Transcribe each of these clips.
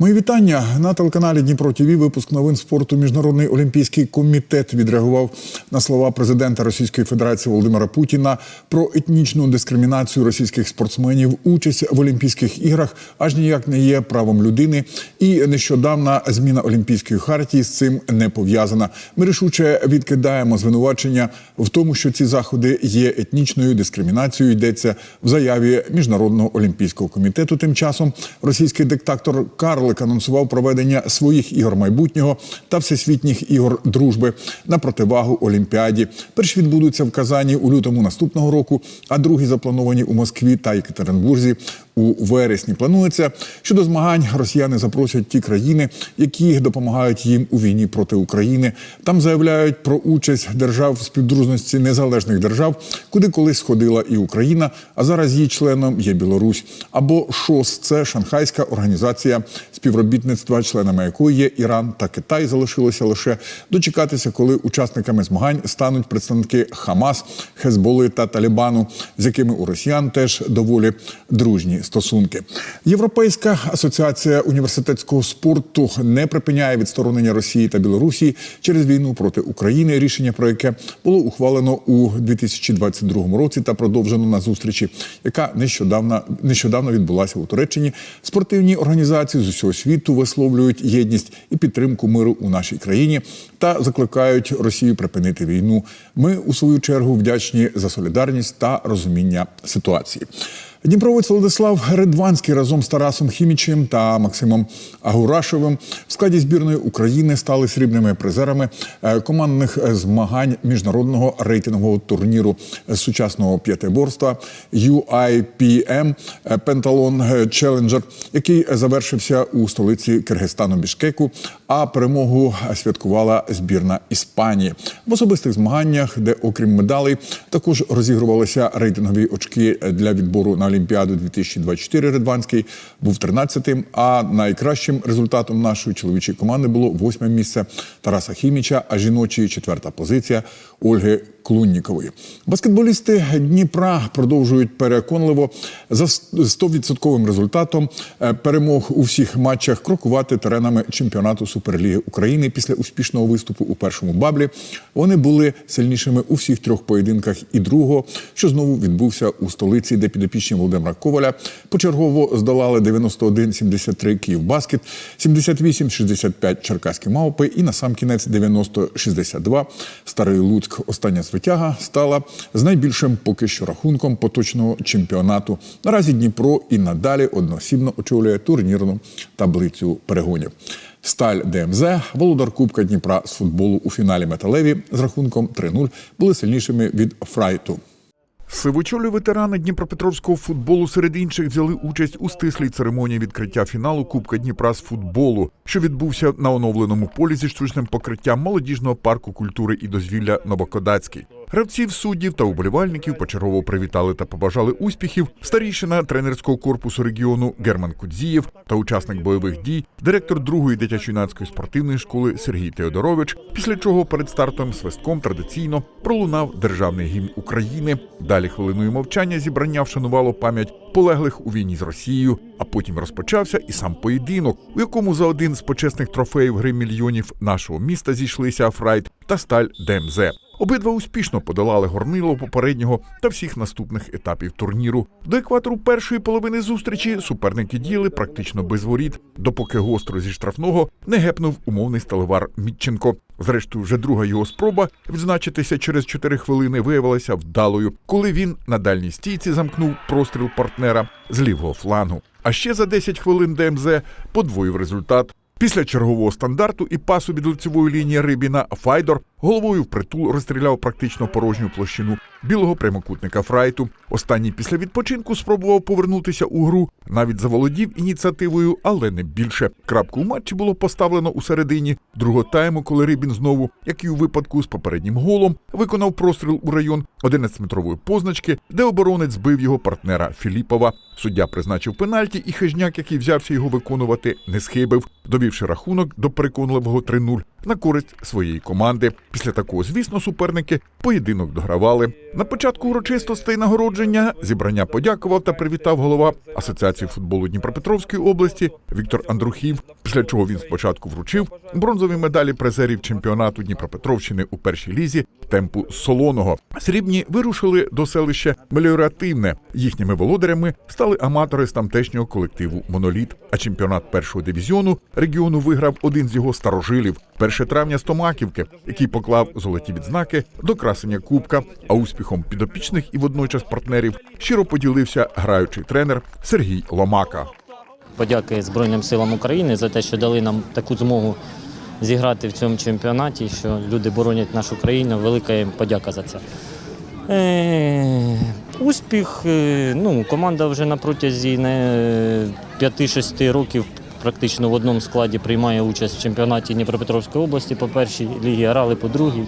Мої вітання на телеканалі Дніпро ТВ. Випуск новин спорту. Міжнародний олімпійський комітет відреагував на слова президента Російської Федерації Володимира Путіна про етнічну дискримінацію російських спортсменів. Участь в Олімпійських іграх аж ніяк не є правом людини. І нещодавна зміна Олімпійської хартії з цим не пов'язана. Ми рішуче відкидаємо звинувачення в тому, що ці заходи є етнічною дискримінацією. Йдеться в заяві міжнародного олімпійського комітету. Тим часом російський диктатор Карлик анонсував проведення своїх ігор майбутнього та всесвітніх ігор дружби на противагу Олімпіаді. Перші відбудуться в Казані у лютому наступного року, а другі заплановані у Москві та Єкатеринбурзі у вересні. Планується, що до змагань росіяни запросять ті країни, які допомагають їм у війні проти України. Там заявляють про участь держав в співдружності незалежних держав, куди колись сходила і Україна, а зараз її членом є Білорусь. Або ШОС це Шанхайська організація співробітництва, членами якої є Іран та Китай. Залишилося лише дочекатися, коли учасниками змагань стануть представники Хамас, Хезболи та Талібану, з якими у росіян теж доволі дружні стосунки. Європейська асоціація університетського спорту не припиняє відсторонення Росії та Білорусі через війну проти України. Рішення про яке було ухвалено у 2022 році та продовжено на зустрічі, яка нещодавно нещодавно відбулася у Туреччині. Спортивні організації з усього світу висловлюють єдність і підтримку миру у нашій країні та закликають Росію припинити війну. Ми у свою чергу вдячні за солідарність та розуміння ситуації. Дніпровець Владислав Редванський разом з Тарасом Хімічем та Максимом Агурашевим в складі збірної України стали срібними призерами е, командних змагань міжнародного рейтингового турніру сучасного п'ятиборства UIPM Пенталон Челенджер, який завершився у столиці Киргизстану Бішкеку. А перемогу святкувала збірна Іспанії в особистих змаганнях, де, окрім медалей, також розігрувалися рейтингові очки для відбору на Олімпіаду 2024 Редванський був 13-тим, а найкращим результатом нашої чоловічої команди було восьме місце Тараса Хіміча, а жіночої четверта позиція Ольги Клуннікової. Баскетболісти Дніпра продовжують переконливо за 100% результатом е, перемог у всіх матчах крокувати теренами чемпіонату Суперліги України після успішного виступу у першому баблі. Вони були сильнішими у всіх трьох поєдинках і другого, що знову відбувся у столиці, де підопічні Володимира Коваля почергово здолали 91-73 Київбаскет, 78-65 Черкаські мавпи і на сам кінець 90-62 Старий Луцьк. Остання звитяга стала з найбільшим поки що рахунком поточного чемпіонату. Наразі Дніпро і надалі одноосібно очолює турнірну таблицю перегонів. Сталь ДМЗ, володар Кубка Дніпра з футболу у фіналі металеві з рахунком 3-0 були сильнішими від Фрайту. Сивочолі ветерани Дніпропетровського футболу серед інших взяли участь у стислій церемонії відкриття фіналу Кубка Дніпра з футболу, що відбувся на оновленому полі зі штучним покриттям молодіжного парку культури і дозвілля Новокодацький. Гравців, суддів та уболівальників почергово привітали та побажали успіхів старішина тренерського корпусу регіону Герман Кудзієв та учасник бойових дій, директор другої дитячо-юнацької спортивної школи Сергій Теодорович. Після чого перед стартом свистком традиційно пролунав державний гімн України. Далі хвилиною мовчання зібрання вшанувало пам'ять полеглих у війні з Росією. А потім розпочався і сам поєдинок, у якому за один з почесних трофеїв гри мільйонів нашого міста зійшлися Афрайт та Сталь ДМЗ. Обидва успішно подолали горнило попереднього та всіх наступних етапів турніру. До екватору першої половини зустрічі суперники діяли практично без воріт, допоки гостро зі штрафного не гепнув умовний сталевар Мітченко. Зрештою, вже друга його спроба відзначитися через 4 хвилини виявилася вдалою, коли він на дальній стійці замкнув простріл партнера з лівого флангу. А ще за 10 хвилин ДМЗ подвоїв результат. Після чергового стандарту і пасу від лицевої лінії Рибіна Файдор головою впритул розстріляв практично порожню площину білого прямокутника Фрайту. Останній після відпочинку спробував повернутися у гру, навіть заволодів ініціативою, але не більше. Крапку у матчі було поставлено у середині другого тайму, коли Рибін знову, як і у випадку з попереднім голом, виконав простріл у район 11-метрової позначки, де оборонець збив його партнера Філіпова. Суддя призначив пенальті, і хижняк, який взявся його виконувати, не схибив, довівши рахунок до переконливого 3-0. На користь своєї команди. Після такого, звісно, суперники поєдинок догравали. На початку урочистостей нагородження зібрання подякував та привітав голова Асоціації футболу Дніпропетровської області Віктор Андрухів. Після чого він спочатку вручив бронзові медалі призерів чемпіонату Дніпропетровщини у першій лізі темпу Солоного. Срібні вирушили до селища Меліоративне. Їхніми володарями стали аматори з тамтешнього колективу Моноліт. А чемпіонат першого дивізіону регіону виграв один з його старожилів 1 травня Стомаківки, який поклав золоті відзнаки до красення кубка. А успіхом підопічних і водночас партнерів щиро поділився граючий тренер Сергій Ломака. Подяки Збройним силам України за те, що дали нам таку змогу зіграти в цьому чемпіонаті, що люди боронять нашу країну. Велика їм подяка за це. Е, успіх. е, Ну, команда вже на протязі 5-6 років практично в одному складі приймає участь в чемпіонаті Дніпропетровської області по першій лігі, грали по другій.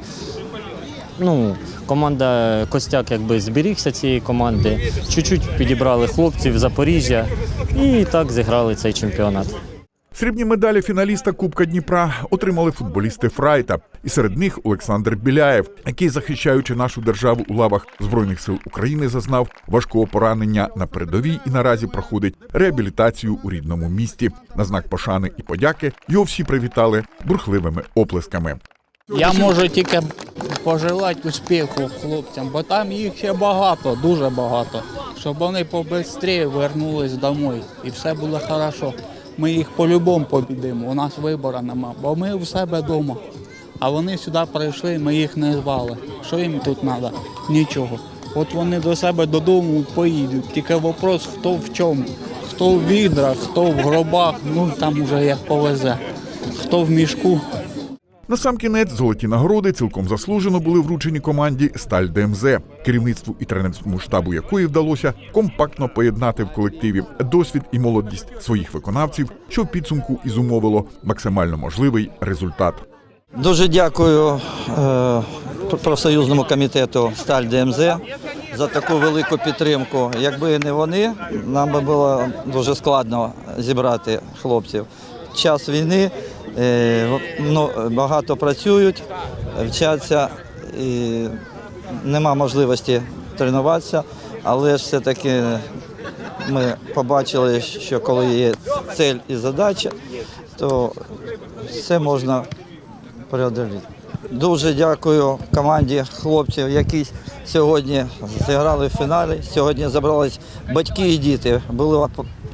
Ну, команда Костяк якби зберігся цієї команди. Чуть-чуть підібрали хлопців Запоріжжя і так зіграли цей чемпіонат. Срібні медалі фіналіста Кубка Дніпра отримали футболісти Фрайта, і серед них Олександр Біляєв, який, захищаючи нашу державу у лавах збройних сил України, зазнав важкого поранення на передовій і наразі проходить реабілітацію у рідному місті. На знак пошани і подяки його всі привітали бурхливими оплесками. Я можу тільки пожелати успіху хлопцям, бо там їх ще багато, дуже багато. Щоб вони побистріше вернулись домой і все було хорошо. Ми їх по-любому побідимо, у нас вибору нема, бо ми у себе вдома. А вони сюди прийшли, ми їх не звали. Що їм тут треба? Нічого. От вони до себе додому поїдуть. Тільки вопрос, хто в чому. Хто в відрах, хто в гробах, ну там уже як повезе. Хто в мішку, Насамкінець золоті нагороди цілком заслужено були вручені команді Сталь ДМЗ, керівництву і тренерському штабу якої вдалося компактно поєднати в колективі досвід і молодість своїх виконавців, що в підсумку і зумовило максимально можливий результат. Дуже дякую е, профсоюзному комітету Сталь ДМЗ за таку велику підтримку. Якби не вони, нам би було дуже складно зібрати хлопців. Час війни багато працюють, вчаться і нема можливості тренуватися, але ж все-таки ми побачили, що коли є цель і задача, то все можна преодоліти. Дуже дякую команді хлопців, які сьогодні зіграли в фіналі. Сьогодні забрались батьки і діти. Була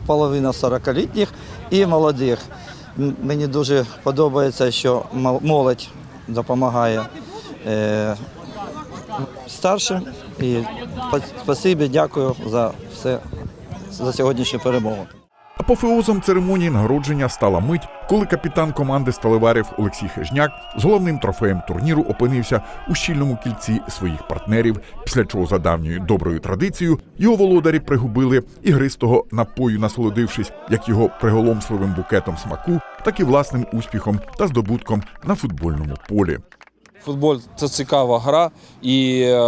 половина 40-літніх і молодих. Мені дуже подобається, що мол- молодь допомагає е, старшим. І па- спасибі, дякую за все за сьогоднішню перемогу. Апофеозом церемонії нагородження стала мить, коли капітан команди сталеварів Олексій Хижняк з головним трофеєм турніру опинився у щільному кільці своїх партнерів. Після чого за давньою доброю традицією його володарі пригубили ігристого напою, насолодившись як його приголомшливим букетом смаку, так і власним успіхом та здобутком на футбольному полі. Футбол це цікава гра, і е,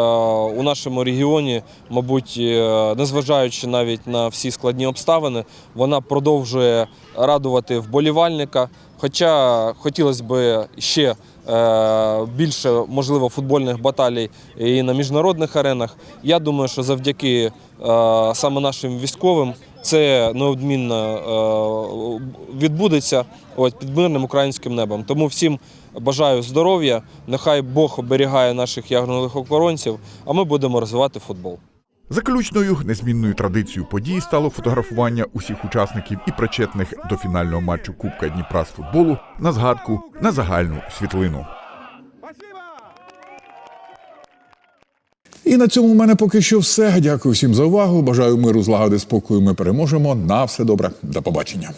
у нашому регіоні, мабуть, е, незважаючи навіть на всі складні обставини, вона продовжує радувати вболівальника. Хоча хотілося б ще е, більше, можливо, футбольних баталій і на міжнародних аренах. Я думаю, що завдяки саме нашим військовим це неодмінно відбудеться під мирним українським небом. Тому всім бажаю здоров'я, нехай Бог оберігає наших ягодних охоронців, а ми будемо розвивати футбол. Заключною незмінною традицією події стало фотографування усіх учасників і причетних до фінального матчу Кубка Дніпра з футболу на згадку на загальну світлину. І на цьому в мене поки що все. Дякую всім за увагу. Бажаю миру, злагоди, спокою. Ми переможемо. На все добре. До побачення.